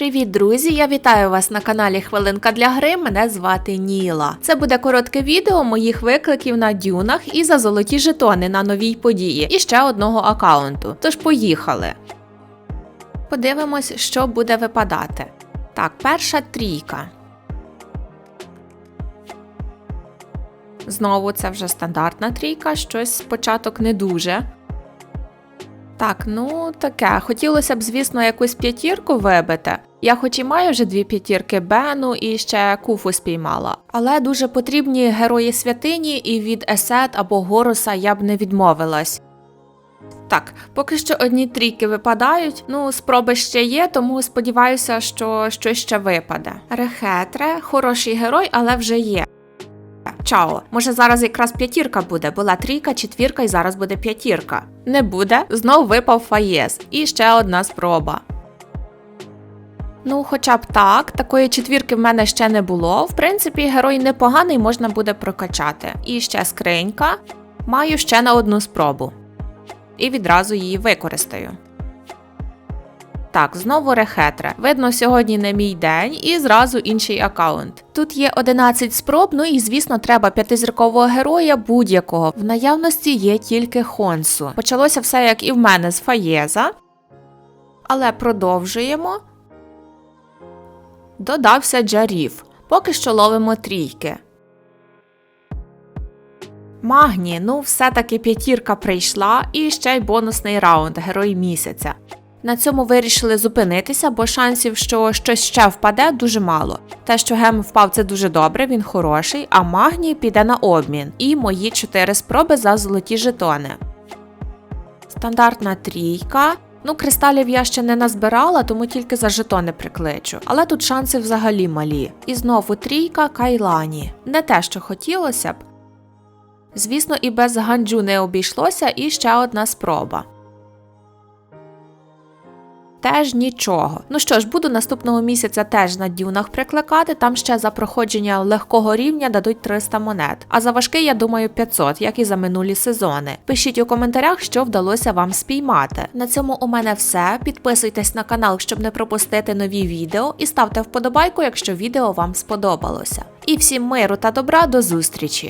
Привіт, друзі! Я вітаю вас на каналі Хвилинка для гри. Мене звати Ніла. Це буде коротке відео моїх викликів на дюнах і за золоті жетони на новій події і ще одного аккаунту. Тож поїхали. Подивимось, що буде випадати. Так, перша трійка. Знову це вже стандартна трійка, щось початок не дуже. Так, ну таке. Хотілося б, звісно, якусь п'ятірку вибити. Я хоч і маю вже дві п'ятірки Бену і ще куфу спіймала. Але дуже потрібні герої святині, і від Есет або Горуса я б не відмовилась. Так, поки що одні трійки випадають. Ну, спроби ще є, тому сподіваюся, що щось ще випаде. Рехетре, хороший герой, але вже є. Чао, може зараз якраз п'ятірка буде, була трійка, четвірка і зараз буде п'ятірка. Не буде, знов випав фаєс. І ще одна спроба. Ну, хоча б так, такої четвірки в мене ще не було. В принципі, герой непоганий можна буде прокачати. І ще скринька. Маю ще на одну спробу. І відразу її використаю. Так, знову рехетре. Видно, сьогодні не мій день і зразу інший аккаунт. Тут є 11 спроб, ну і звісно, треба п'ятизіркового героя будь-якого. В наявності є тільки Хонсу. Почалося все як і в мене з Фаєза. Але продовжуємо. Додався Джаріф. Поки що ловимо трійки. Магні, ну все-таки п'ятірка прийшла, і ще й бонусний раунд Герой місяця. На цьому вирішили зупинитися, бо шансів, що щось ще впаде, дуже мало. Те, що гем впав, це дуже добре, він хороший, а магній піде на обмін. І мої 4 спроби за золоті жетони. Стандартна трійка. Ну, кристалів я ще не назбирала, тому тільки за жетони прикличу. Але тут шанси взагалі малі. І знову трійка Кайлані. Не те, що хотілося б. Звісно, і без ганджу не обійшлося, і ще одна спроба. Теж нічого. Ну що ж, буду наступного місяця теж на дюнах прикликати. Там ще за проходження легкого рівня дадуть 300 монет. А за важкий, я думаю, 500, як і за минулі сезони. Пишіть у коментарях, що вдалося вам спіймати. На цьому у мене все. Підписуйтесь на канал, щоб не пропустити нові відео, і ставте вподобайку, якщо відео вам сподобалося. І всім миру та добра до зустрічі!